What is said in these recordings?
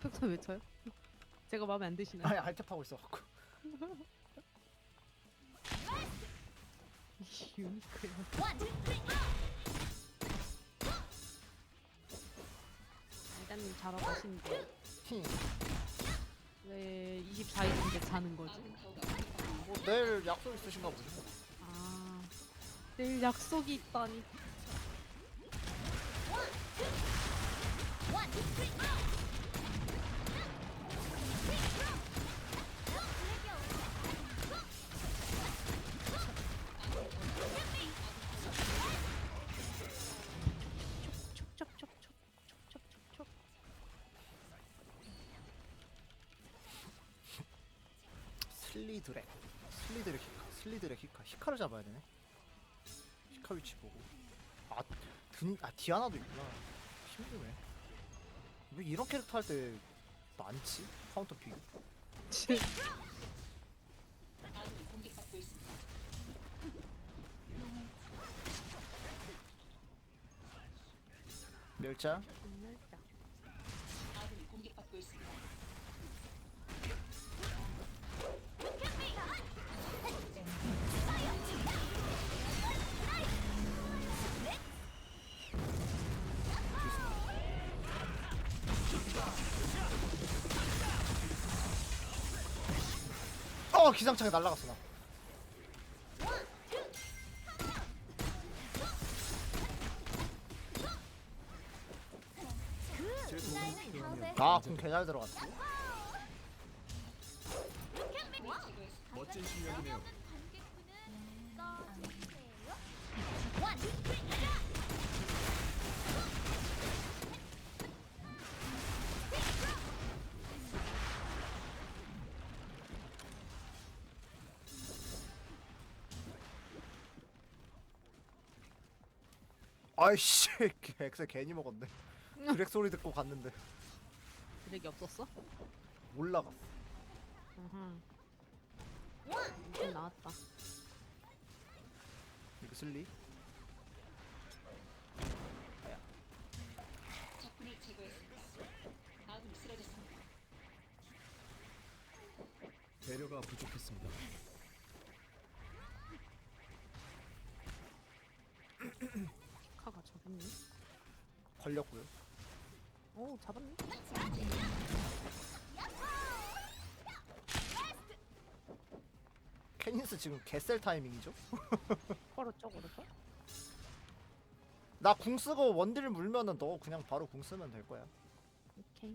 평소 왜 쳐요? 제가 마음에 안 드시나요? 아니 알탭하고 있어갖고 유니크요. 일단님 자러 가시는데 히. 왜 24일인데 자는 거지? 뭐 내일 약속 있으신가 보죠 아 내일 약속이 있다니. 슬리드렉 슬리드렉 히카 슬리드렉 히카. 히카를 잡아야 되네. 히카 위치 보고. 아, 든, 아 디아나도 있구나. 힘드네. 왜 이런 캐릭터 할 때 많지? 카운터 픽 멸자 어 기상창에 날라갔어 나 아, 그럼 개잘 들어갔지. 아이씨, 엑셀 괜히 먹었네. 드랙 소리 듣고 갔는데 드랙이 없었어? 올라갔어. 으흠. 이제 나왔다. 이거 슬리. 배려가 부족했습니다. 카가 잡았네. 걸렸고요. 오 잡았네. 케니스 지금 개셀 타이밍이죠? 걸었죠 걸었죠? 나 궁 쓰고 원딜 물면은 너 그냥 바로 궁 쓰면 될 거야. 오케이.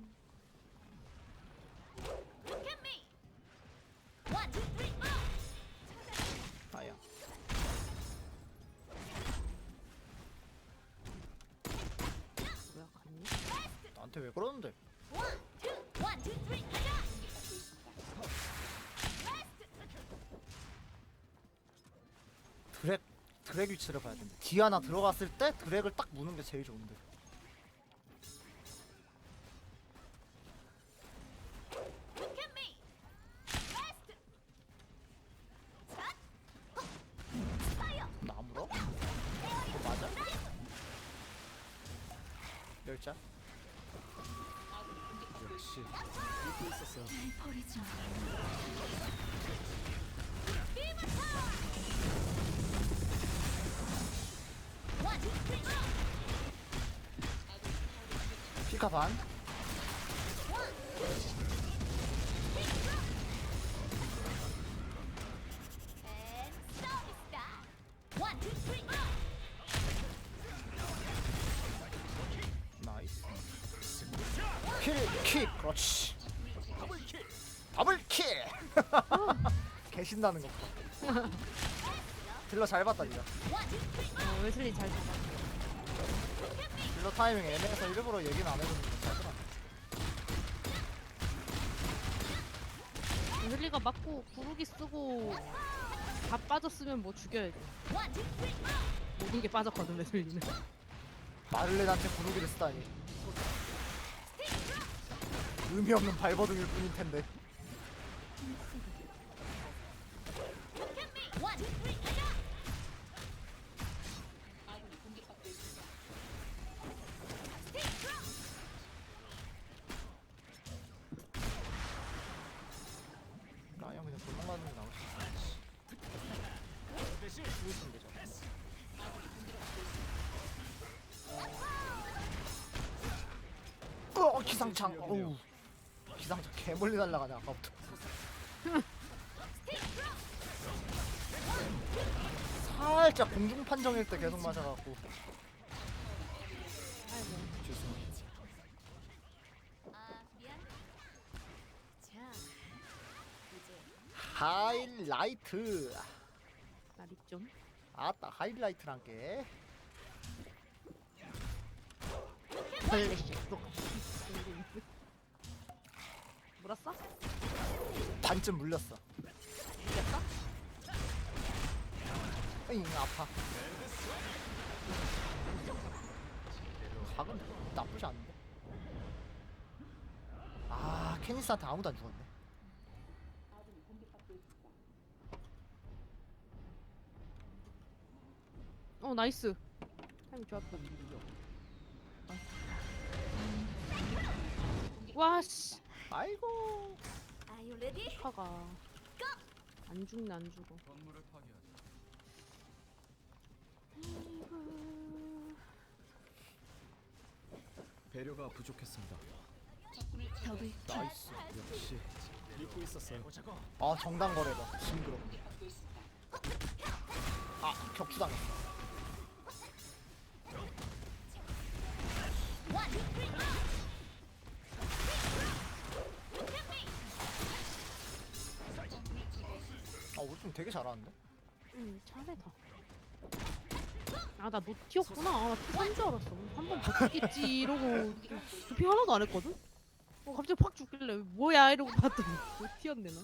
드랙 위치를 봐야 된다. 디아나 들어갔을 때 드랙을 딱 무는 게 제일 좋은데. 나안 물어? 이거 맞아? 멸자? 역시 있 피카 반. 나이스. 킬, 킥, 그렇지. 더블킬. 개 신나는 거. 봐. 딜러 잘 봤다 니가. 어, 웨슬리 잘 잡아. 딜러 타이밍 애매해서 일부러 얘기는 안거 잘더라. 웨슬리가 맞고 구르기 쓰고 다 빠졌으면 뭐 죽여야 돼. 모든 게 빠졌거든 웨슬리는. 마를렌한테 구르기를 쓰다니. 의미 없는 발버둥일 뿐일 텐데. 기상창 어우 기상창 개멀리 날라가네 아까부터 살짝 공중 판정일 때 계속 맞아갖고 아이고. 죄송합니다. 아 미안. 자 이제 하이라이트 나리 좀. 아따 하이라이트란 게 씨. 물었어? 반쯤 물렸어 물렸어? 으잉 아파 각은 나쁘지 않은데 아 케니스한테 아무도 안 죽었네 어 나이스. 타임 좋았다. 와 씨. 아이고. Are you ready? 안 죽네 안 죽어. 건물을 파괴하자. 배려가 부족했습니다. 나이스. 역시. 믿고 있었어요. 아 정당 거래다. 징그러 아 격추당했어 팀 되게 잘하는데? 응 잘해 다. 아나 노티였구나. 아, 나피산줄 알았어. 한번 버티겠지 이러고 도핑 하나도 안 했거든. 어 갑자기 팍 죽길래 뭐야 이러고 봤더니 노티였네 나.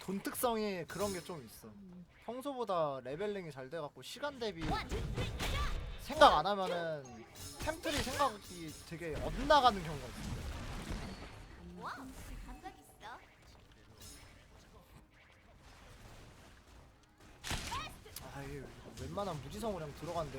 돈 특성이 그런 게 좀 있어 평소보다 레벨링이 잘 돼갖고 시간 대비 생각 안 하면은 템플이 생각이 되게 엇나가는 경우가 있어 와 감각 있어. 아 이게 웬만한 무지성으로 그냥 들어간대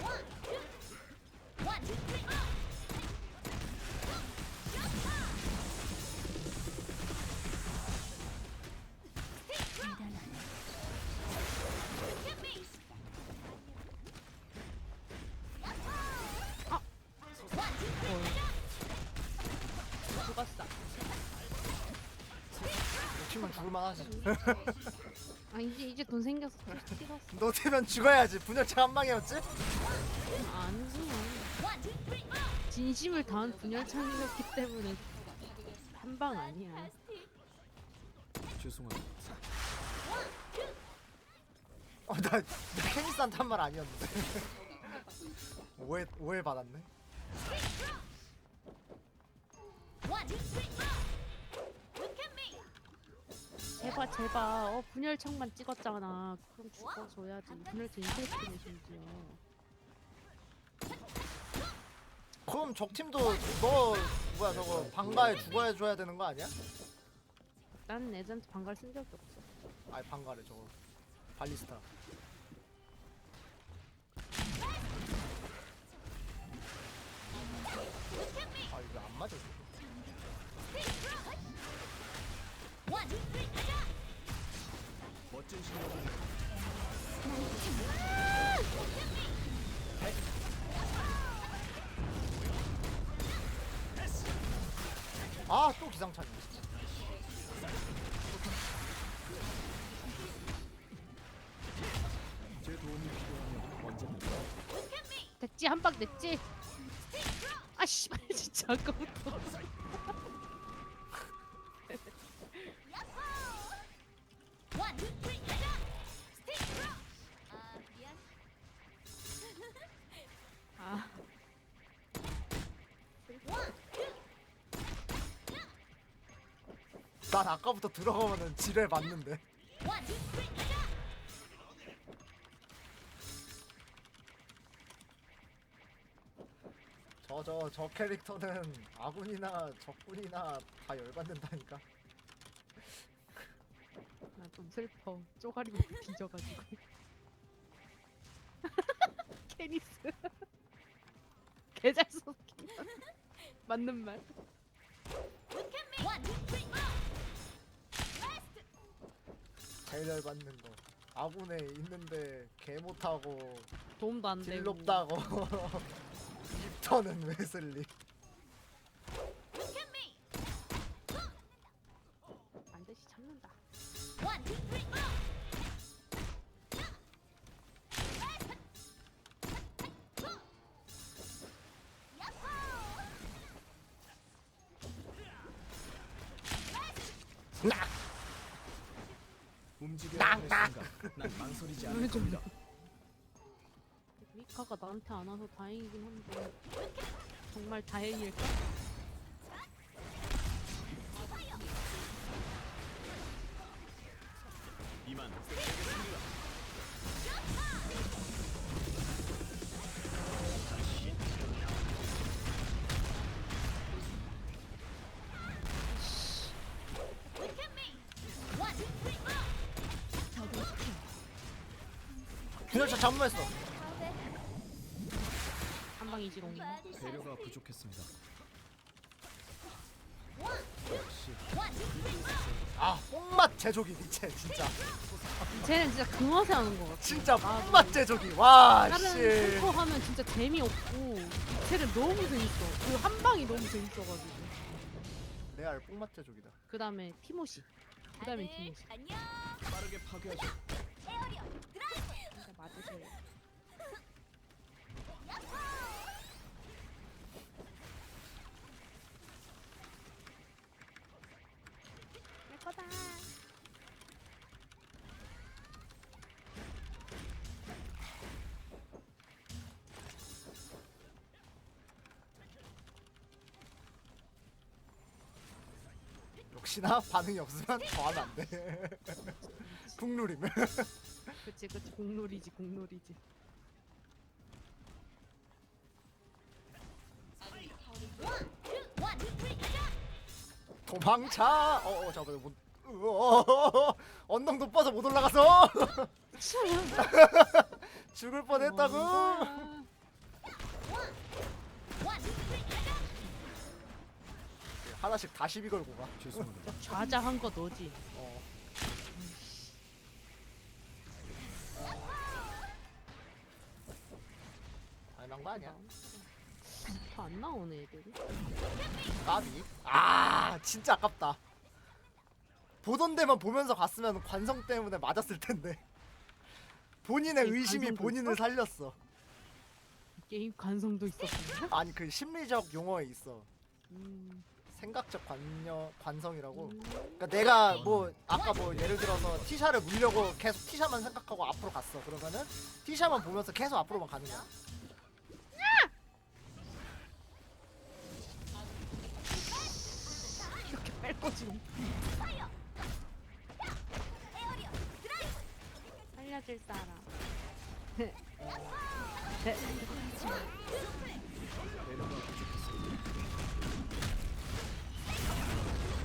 죽었어. 놓치면 죽을만 하지 아 이제 이제 돈 생겼어. 찍었어. 놓치면 죽어야지 분열차 한 방이었지? 아니지. 진심을 다한 분열창이었기 때문에 한 방 아니야. 죄송합니다. 어 나 나 케니스한테 한 말 아니었는데 오해 오해 받았네 제발 제발 어 분열창만 찍었잖아. 그럼 죽어줘야지. 분열창 인테스트네 심지어. 그럼 적 팀도 너 뭐야 저거 방가에 죽어야 줘야 되는 거 아니야? 난 애들한테 방갈 쓴 적이 없어. 아니 방가래 저거 발리스타 아 이거 안 맞아 멋진 실력이네요. 아또 기상차네 제 도움이 필요하면 언제든 됐지 한방 냈지. 아 씨발 진짜 아까부터. 아까부터 들어가면은 지뢰 맞는데 저저 저 캐릭터는 아군이나 적군이나 다 열받는다니까 나 좀 슬퍼. 쪼가리 먹고 뒤져가지고. 케니스. 개잘 썼긴 맞는 말. 제일 열받는 거 아군에 있는데 개 못하고 도움도 안 되고. 딜롭다고 입터는 웨슬리 반드시 잡는다. 원, 난 망설이지 않을 겁니다. 미카가 나한테 안 와서 다행이긴 한데 정말 다행일까? 이만 균열차 잠무했어 가운데. 한 방 이지롱. 배려가 부족했습니다. 원, 역시! 아 뽕맛 제조기 니체 진짜 쟤는 진짜 그 맛에 하는 거 같아. 진짜 뽕맛 제조기 와씨 다른 탱커 하면 진짜 재미없고 쟤는 너무 재밌어. 그 한 방이 너무 재밌어가지고. 레알 뽕맛 제조기다 그 다음에 티모시. 그 다음에 티모시. 안녕. 빠르게 파괴하죠. 에어리어 드라이브. 맞으세요. 내. 역시나 반응이 없으면 더 하면 안돼 국룰이면 그치 그치 공놀이지 공놀이지. 도망차 어 어 잠깐만 못 으어, 언덕 높아서 못 올라가서 죽을 뻔했다고. 하나씩 다 시 비 걸고 가 죄송합니다. 좌자한 거 너지. 어. 당연한 거 아니야 다안 나오네 애들이. 까비 아 진짜 아깝다 보던 데만 보면서 갔으면 관성 때문에 맞았을 텐데 본인의 이 의심이 관성도 본인을? 살렸어 게임 관성도 있었군요. 아니 그 심리적 용어에 있어 음, 생각적 관여 관성이라고 음. 그러니까 내가 뭐 아까 뭐 예를 들어서 티샤를 물려고 계속 티샤만 생각하고 앞으로 갔어 그러면은 티샤만 보면서 계속 앞으로만 가는 거야 에어리어 드라이브. 살려줄 사람.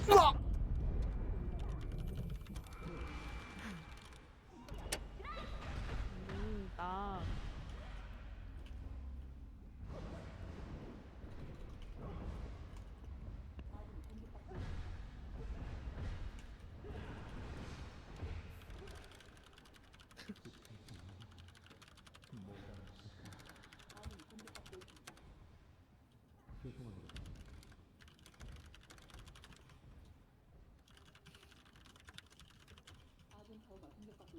으악! 음, 나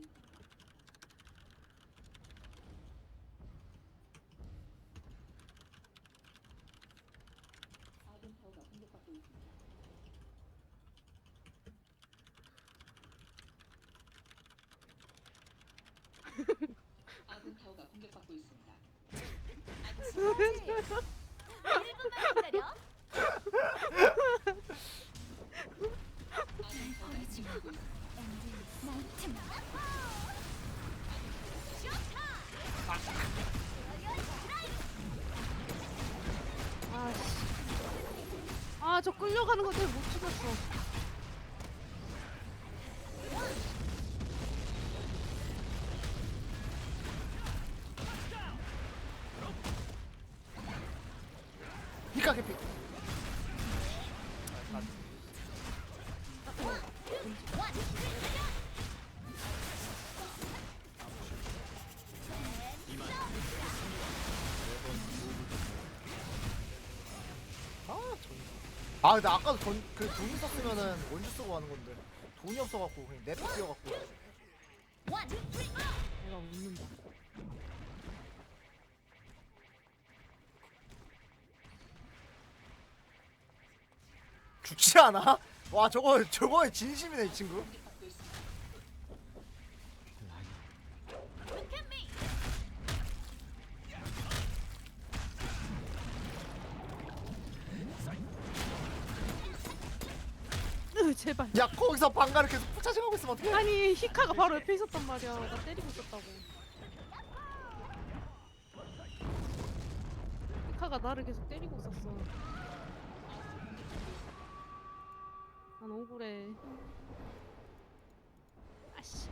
기다려. 아, 씨. 아, 저 끌려가는 거 때문에 못 죽였어. 아 근데 아까도 돈, 그돈 있었으면은 원주 쓰고 하는 건데 돈이 없어갖고 그냥 랩 뛰어갖고! 내가 웃는다. 죽지 않아? 와 저거 저거에 진심이네 이 친구 Look at me! 으, 제발. 야 거기서 방가를 계속 붙여지고 있으면 어떡해 아니 히카가 바로 옆에 있었단 말이야. 나 때리고 있었다고. 히카가 나를 계속 때리고 있었어. 난 억울해. 아씨.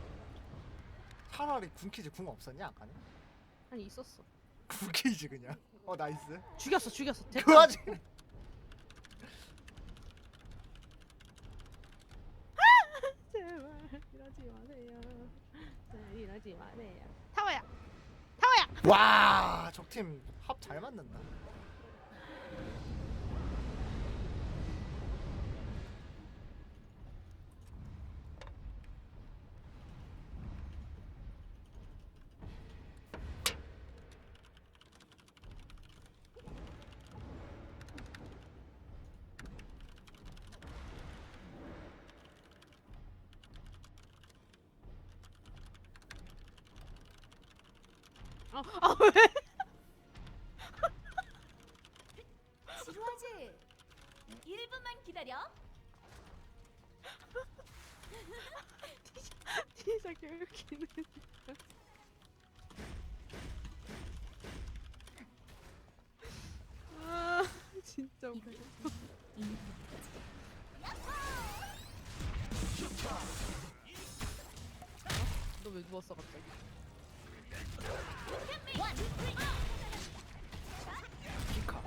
차라리 군키즈 궁 없었냐 아까는? 아니 있었어. 군키즈 그냥 어 나이스 죽였어, 죽였어. 그 됐다. 와중에 제발 이러지 마세요. 네, 이러지 마세요. 타워야. 와 적팀 합 잘 맞는다 아, 아 왜? 지루하지? 1분만 기다려. 진짜 개웃기네. 아, 진짜 웃겨. 너왜 누웠어 갑자기? 히카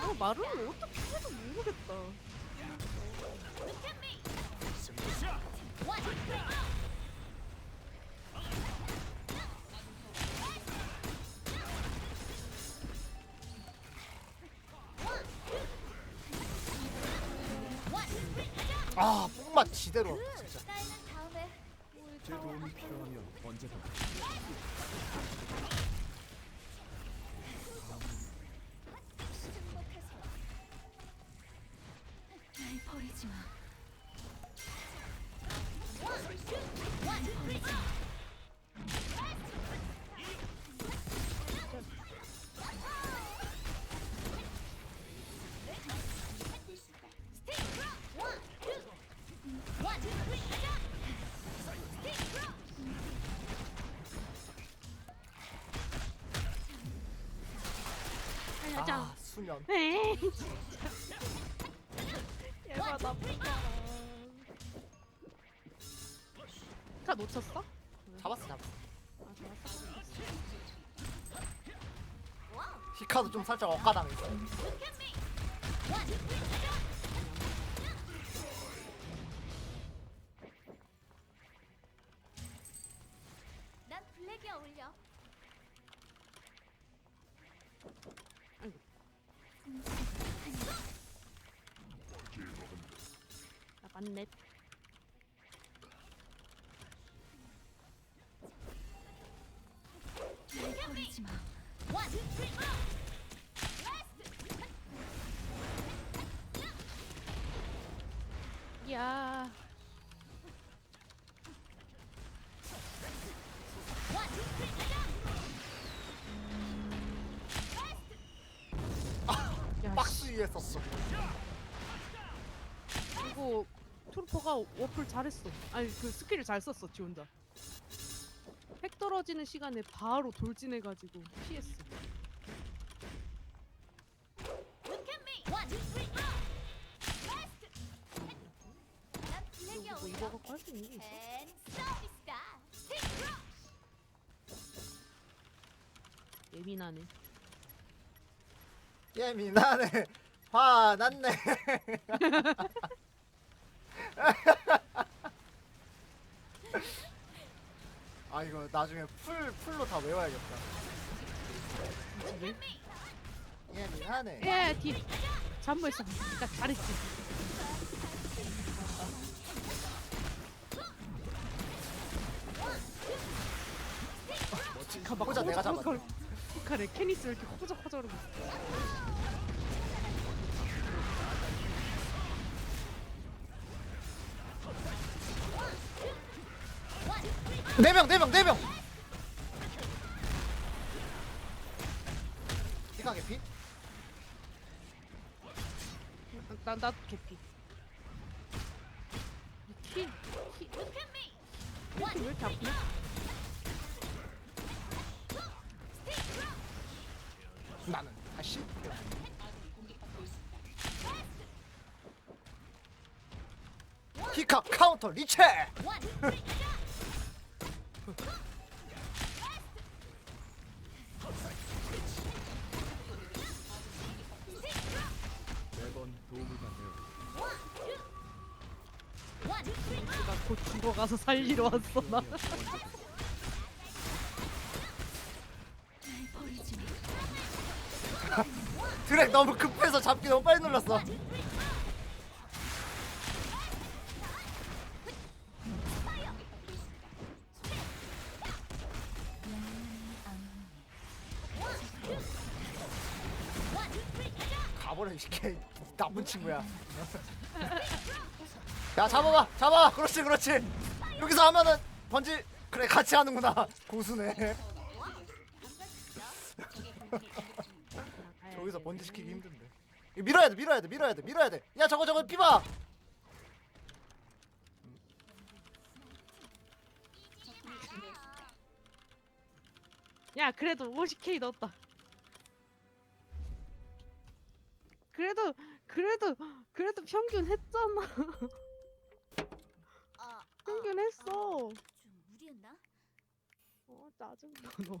아 말을 어떻게 해도 모르겠다. 아 뽕맛 지대로 진짜 필요하면 언제든 수면 에이 진짜. 얘가 나쁘다. 카 놓쳤어? 잡았어 잡았어 아 잡았어. 히카도 좀 살짝 억가당했어 맞네. 버리지 마. 야. 야 박스 위에 썼어 이거 트루퍼가 워플 잘했어. 아니 그 스킬을 잘 썼어 지 혼자. 핵 떨어지는 시간에 바로 돌진해가지고 피했어. Look at me! 난 이거 갖고 할 수 있는 게 있어? 서비스다. 예민하네. 예민하네 화났네 아 이거 나중에 풀 풀로 다 외워야겠다 집에? 예민하네. 예, 뒤. 잠버했어. 그러니까 잘했지. 가봐. 호자 내가 잡았네. 카레 캐니스 왜 이렇게 있어? 네 명, 네 명, 네 명. 피가 개피? 개피. 키, 키, Look at me. 키왜 이렇게 아프냐? 나는 다시. 히카 카운터 리체. 매번 도움을 받네요. 나곧 죽어가서 살리러 왔어 나. 드랙 너무 급해서 잡기 너무 빨리 눌렀어. 나쁜 친구야. 야 잡아봐 잡아 그렇지 그렇지 여기서 하면은 번지 그래 같이 하는구나 고수네. 저기서 번지 시키기 힘든데. 이거 밀어야 돼, 밀어야 돼, 밀어야 돼, 밀어야 돼. 야 저거 저거 피봐. 야 그래도 50k 넣었다. 그래도 그래도 그래도 평균 했잖아. 아, 평균 했어. 좀 무리했나? 어 짜증나 너.